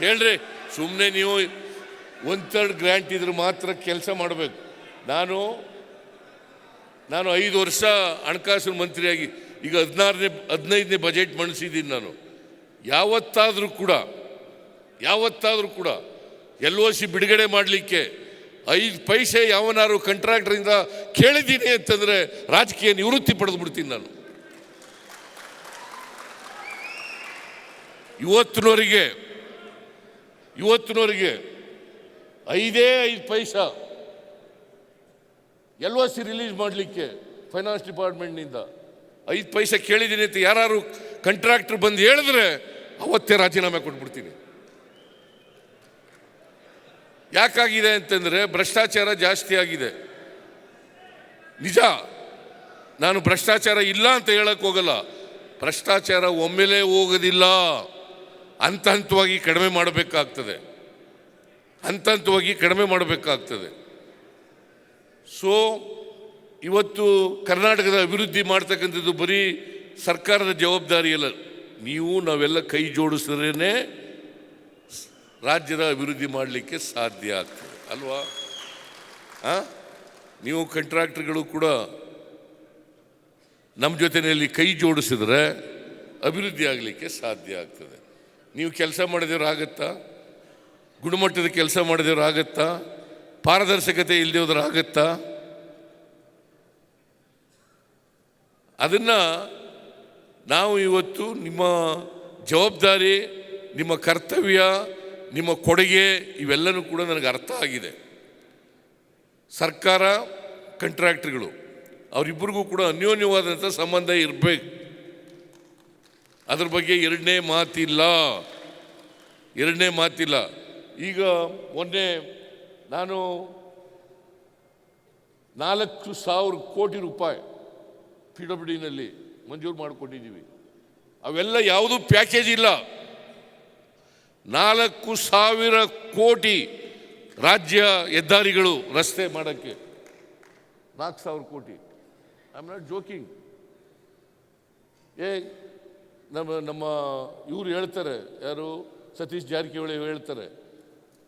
ಕೇಳ್ರಿ ಸುಮ್ಮನೆ ನೀವು ಒನ್ ಥರ್ಡ್ ಗ್ರ್ಯಾಂಟ್ ಇದ್ರೆ ಮಾತ್ರ ಕೆಲಸ ಮಾಡಬೇಕು. ನಾನು ನಾನು ಐದು ವರ್ಷ ಹಣಕಾಸಿನ ಮಂತ್ರಿಯಾಗಿ ಈಗ ಹದಿನಾರನೇ, ಹದಿನೈದನೇ ಬಜೆಟ್ ಮಂಡಿಸಿದ್ದೀನಿ ನಾನು. ಯಾವತ್ತಾದರೂ ಕೂಡ ಯಾವತ್ತಾದರೂ ಕೂಡ ಎಲ್ ಒ ಸಿ ಬಿಡುಗಡೆ ಮಾಡಲಿಕ್ಕೆ ಐದು ಪೈಸೆ ಯಾವನಾರು ಕಂಟ್ರಾಕ್ಟರಿಂದ ಕೇಳಿದ್ದೀನಿ ಅಂತಂದರೆ ರಾಜಕೀಯ ನಿವೃತ್ತಿ ಪಡೆದು ಬಿಡ್ತೀನಿ ನಾನು. ಇವತ್ತಿನವರೆಗೆ ಇವತ್ತಿನವರೆಗೆ ಐದೇ ಐದು paisa L O C release ಮಾಡಲಿಕ್ಕೆ ಫೈನಾನ್ಸ್ ಡಿಪಾರ್ಟ್ಮೆಂಟ್ನಿಂದ ಐದು ಪೈಸೆ ಕೇಳಿದ್ದೀನಿ ಅಂತ ಯಾರು ಕಂಟ್ರಾಕ್ಟರ್ ಬಂದು ಹೇಳಿದ್ರೆ ಅವತ್ತೇ ರಾಜೀನಾಮೆ ಕೊಟ್ಬಿಡ್ತೀನಿ. ಯಾಕಾಗಿದೆ ಅಂತಂದರೆ ಭ್ರಷ್ಟಾಚಾರ ಜಾಸ್ತಿ ಆಗಿದೆ. ನಿಜ, ನಾನು ಭ್ರಷ್ಟಾಚಾರ ಇಲ್ಲ ಅಂತ ಹೇಳೋಕ್ಕೋಗಲ್ಲ ಭ್ರಷ್ಟಾಚಾರ ಒಮ್ಮೆಲೇ ಹೋಗೋದಿಲ್ಲ. ಹಂತ ಹಂತವಾಗಿ ಕಡಿಮೆ ಮಾಡಬೇಕಾಗ್ತದೆ. ಹಂತ ಹಂತವಾಗಿ ಕಡಿಮೆ ಮಾಡಬೇಕಾಗ್ತದೆ. ಸೊ ಇವತ್ತು ಕರ್ನಾಟಕದ ಅಭಿವೃದ್ಧಿ ಮಾಡ್ತಕ್ಕಂಥದ್ದು ಬರೀ ಸರ್ಕಾರದ ಜವಾಬ್ದಾರಿ ಅಲ್ಲ. ನೀವು ನಾವೆಲ್ಲ ಕೈ ಜೋಡಿಸಿದ್ರೇ ರಾಜ್ಯದ ಅಭಿವೃದ್ಧಿ ಮಾಡಲಿಕ್ಕೆ ಸಾಧ್ಯ ಆಗ್ತದೆ. ಅಲ್ವಾ? ಹಾಂ ನೀವು ಕಂಟ್ರಾಕ್ಟರ್ಗಳು ಕೂಡ ನಮ್ಮ ಜೊತೆಯಲ್ಲಿ ಕೈ ಜೋಡಿಸಿದ್ರೆ ಅಭಿವೃದ್ಧಿ ಆಗಲಿಕ್ಕೆ ಸಾಧ್ಯ ಆಗ್ತದೆ. ನೀವು ಕೆಲಸ ಮಾಡಿದವ್ರು ಆಗುತ್ತಾ? ಗುಣಮಟ್ಟದ ಕೆಲಸ ಮಾಡಿದವ್ರು ಆಗುತ್ತಾ? ಪಾರದರ್ಶಕತೆ ಇಲ್ಲದೆ ಆಗುತ್ತಾ? ಆಗತ್ತಾ ಅದನ್ನು ನಾವು ಇವತ್ತು ನಿಮ್ಮ ಜವಾಬ್ದಾರಿ, ನಿಮ್ಮ ಕರ್ತವ್ಯ, ನಿಮ್ಮ ಕೊಡುಗೆ ಇವೆಲ್ಲನೂ ಕೂಡ ನನಗೆ ಅರ್ಥ ಆಗಿದೆ. ಸರ್ಕಾರ ಕಂಟ್ರಾಕ್ಟ್ರುಗಳು ಅವರಿಬ್ಬರಿಗೂ ಕೂಡ ಅನ್ಯೋನ್ಯವಾದಂಥ ಸಂಬಂಧ ಇರಬೇಕು. ಅದ್ರ ಬಗ್ಗೆ ಎರಡನೇ ಮಾತಿಲ್ಲ. ಎರಡನೇ ಮಾತಿಲ್ಲ. ಈಗ ಮೊನ್ನೆ ನಾನು ನಾಲ್ಕು ಸಾವಿರ ಕೋಟಿ ರೂಪಾಯಿ ಪಿ ಡಬ್ಲ್ಯೂ ಡಿನಲ್ಲಿ ಮಂಜೂರು ಮಾಡಿಕೊಂಡಿದ್ದೀವಿ. ಅವೆಲ್ಲ ಯಾವುದೂ ಪ್ಯಾಕೇಜ್ ಇಲ್ಲ. ನಾಲ್ಕು ಸಾವಿರ ಕೋಟಿ ರಾಜ್ಯ ಹೆದ್ದಾರಿಗಳು ರಸ್ತೆ ಮಾಡೋಕ್ಕೆ. ನಾಲ್ಕು ಸಾವಿರ ಕೋಟಿ. ಐ ಆಮ್ ನಾಟ್ ಜೋಕಿಂಗ್ ಏ ನಮ್ಮ ನಮ್ಮ ಇವರು ಹೇಳ್ತಾರೆ, ಯಾರು? ಸತೀಶ್ ಜಾರಕಿಹೊಳಿ ಹೇಳ್ತಾರೆ,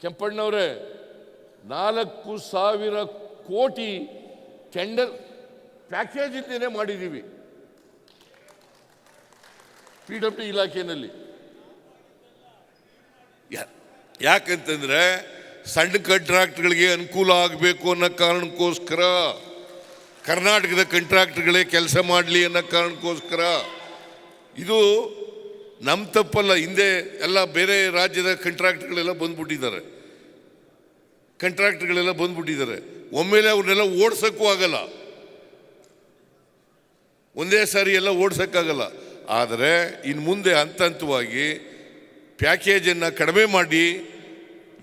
ಕೆಂಪಣ್ಣವರೇ, ನಾಲ್ಕು ಸಾವಿರ ಕೋಟಿ ಟೆಂಡರ್ ಪ್ಯಾಕೇಜ್ ಇದ್ದೇನೆ ಮಾಡಿದ್ದೀವಿ. ಪಿ ಡಬ್ಲ್ಯೂ ಇಲಾಖೆಯಲ್ಲಿ ಯಾಕಂತಂದ್ರೆ ಸಣ್ಣ ಕಂಟ್ರಾಕ್ಟ್ಗಳಿಗೆ ಅನುಕೂಲ ಆಗಬೇಕು ಅನ್ನೋ ಕಾರಣಕ್ಕೋಸ್ಕರ, ಕರ್ನಾಟಕದ ಕಂಟ್ರಾಕ್ಟ್ಗಳೇ ಕೆಲಸ ಮಾಡಲಿ ಅನ್ನೋ ಕಾರಣಕ್ಕೋಸ್ಕರ ಇದು ನಮ್ಮ ತಪ್ಪಲ್ಲ. ಹಿಂದೆ ಎಲ್ಲ ಬೇರೆ ರಾಜ್ಯದ ಕಂಟ್ರಾಕ್ಟ್ಗಳೆಲ್ಲ ಬಂದ್ಬಿಟ್ಟಿದ್ದಾರೆ. ಕಂಟ್ರಾಕ್ಟ್ಗಳೆಲ್ಲ ಬಂದ್ಬಿಟ್ಟಿದ್ದಾರೆ. ಒಮ್ಮೆಲೆ ಅವ್ರನ್ನೆಲ್ಲ ಓಡ್ಸೋಕ್ಕೂ ಆಗಲ್ಲ. ಒಂದೇ ಸಾರಿ ಎಲ್ಲ ಓಡ್ಸೋಕ್ಕಾಗಲ್ಲ. ಆದರೆ ಇನ್ನು ಮುಂದೆ ಹಂತ ಹಂತವಾಗಿ ಪ್ಯಾಕೇಜನ್ನು ಕಡಿಮೆ ಮಾಡಿ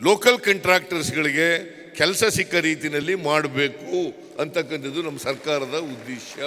ಲೋಕಲ್ ಕಂಟ್ರಾಕ್ಟರ್ಸ್ಗಳಿಗೆ ಕೆಲಸ ಸಿಕ್ಕ ರೀತಿಯಲ್ಲಿ ಮಾಡಬೇಕು ಅಂತಕ್ಕಂಥದ್ದು ನಮ್ಮ ಸರ್ಕಾರದ ಉದ್ದೇಶ.